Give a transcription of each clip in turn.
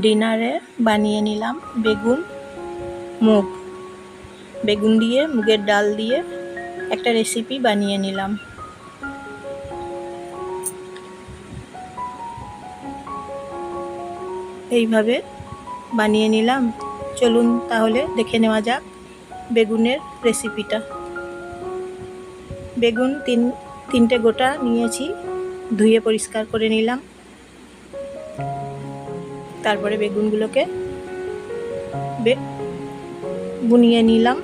ডিনারে বানিয়ে নিলাম বেগুন, মুগ। বেগুন দিয়ে, মুগের ডাল দিয়ে একটা রেসিপি বানিয়ে নিলাম। এইভাবে বানিয়ে নিলাম। চলুন তাহলে দেখে নেওয়া যাক বেগুনের রেসিপিটা বেগুন তিন, তিনটে গোটা নিয়েছি, ধুয়ে পরিষ্কার করে নিলাম। তারপরে বেগুনগুলোকে বুনিয়ে নিলাম।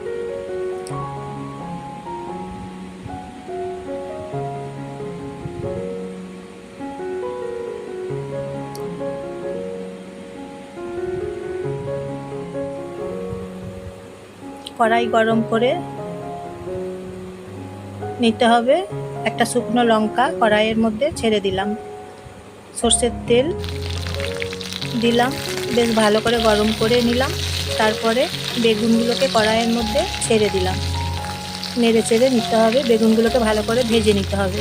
কড়াই গরম করে নিতে হবে একটা শুকনো লঙ্কা কড়াইয়ের মধ্যে ছেড়ে দিলাম। সর্ষের তেল দিলাম, বেশ ভালো করে গরম করে নিলাম, তারপরে বেগুনগুলোকে কড়াইয়ের মধ্যে ছেড়ে দিলাম। নেড়ে চেড়ে নিতে হবে, বেগুনগুলোকে ভালো করে ভেজে নিতে হবে।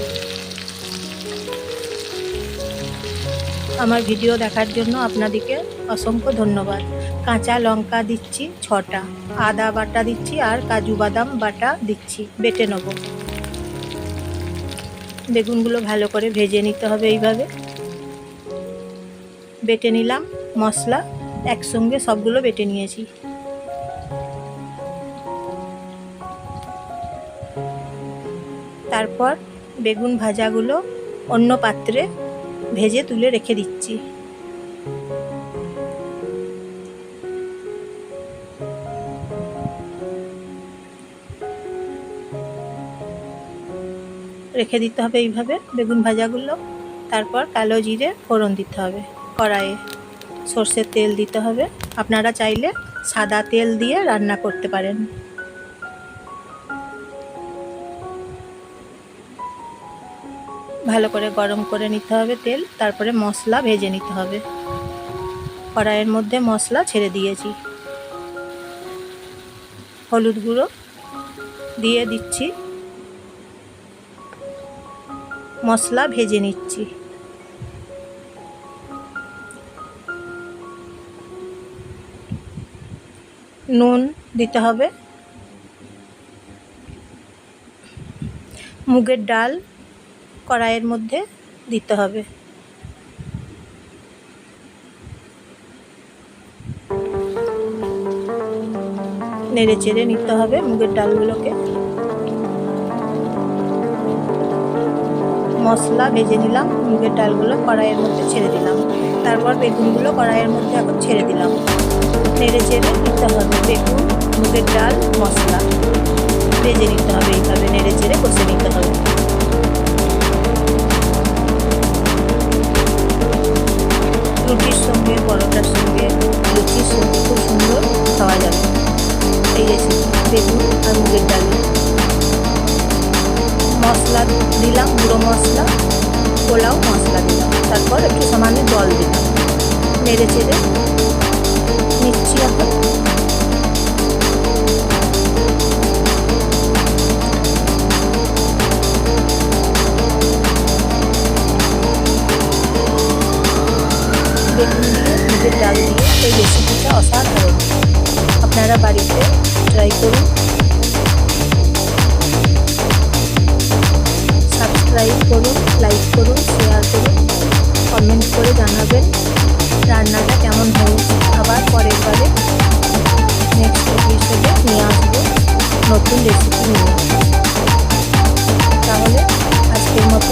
আমার ভিডিও দেখার জন্য আপনাদেরকে অসংখ্য ধন্যবাদ। কাঁচা লঙ্কা দিচ্ছি ছটা, আদা বাটা দিচ্ছি আর কাজু বাদাম বাটা দিচ্ছি, বেটে নেব। বেগুনগুলো ভালো করে ভেজে নিতে হবে এইভাবে। বেটে নিলাম, মশলা একসঙ্গে সবগুলো বেটে নিয়েছি। তারপর বেগুন ভাজাগুলো অন্য পাত্রে ভেজে তুলে রেখে দিচ্ছি। রেখে দিতে হবে এইভাবে বেগুন ভাজাগুলো। তারপর কালো জিরে ফোড়ন দিতে হবে। কড়াইয়ে সর্ষের তেল দিতে হবে। আপনারা চাইলে সাদা তেল দিয়ে রান্না করতে পারেন। ভালো করে গরম করে নিতে হবে তেল, তারপরে মশলা ভেজে নিতে হবে। কড়াইয়ের মধ্যে মশলা ছেড়ে দিয়েছি। হলুদ গুঁড়ো দিয়ে দিচ্ছি। মশলা ভেজে নিচ্ছি। নুন দিতে হবে। মুগের ডাল কড়াইয়ের মধ্যে দিতে হবে। নেড়ে চেড়ে নিতে হবে মুগের ডালগুলোকে। মশলা ভেজে নিলাম, মুগের ডালগুলো কড়াইয়ের মধ্যে ছেড়ে দিলাম। তারপর বেগুনগুলো কড়াইয়ের মধ্যে এখন ছেড়ে দিলাম। নেড়ে চেড়ে নিতে হবে। বেগুন মুগের ডাল, মশলা। ভেজে নিতে হবে এইভাবে, নেড়ে চেড়ে কষে নিতে হবে। রুটির সঙ্গে, পরোটার সঙ্গে লুচির সঙ্গে খুব সুন্দর খাওয়া যাবে। এই রেসিপি বেগুন আর মুগের ডাল। মশলা দিলাম, গুঁড়ো মশলা, পোলাও মশলা দিলাম। তারপর একটু সামান্য জল দিলাম। নেড়ে চেড়ে বেগুন দিয়ে মুগের ডাল দিয়ে এই রেসিপিটা অসাধারণ। আপনারা বাড়িতে ট্রাই করুন। সাবস্ক্রাইব করুন লাইক করুন শেয়ার করুন কমেন্ট করে জানাবেন রান্নাটা কেমন হয়েছে। আবার পরের বারে নেক্সট এপিসোডে নিয়ে আসব নতুন রেসিপি নিয়ে।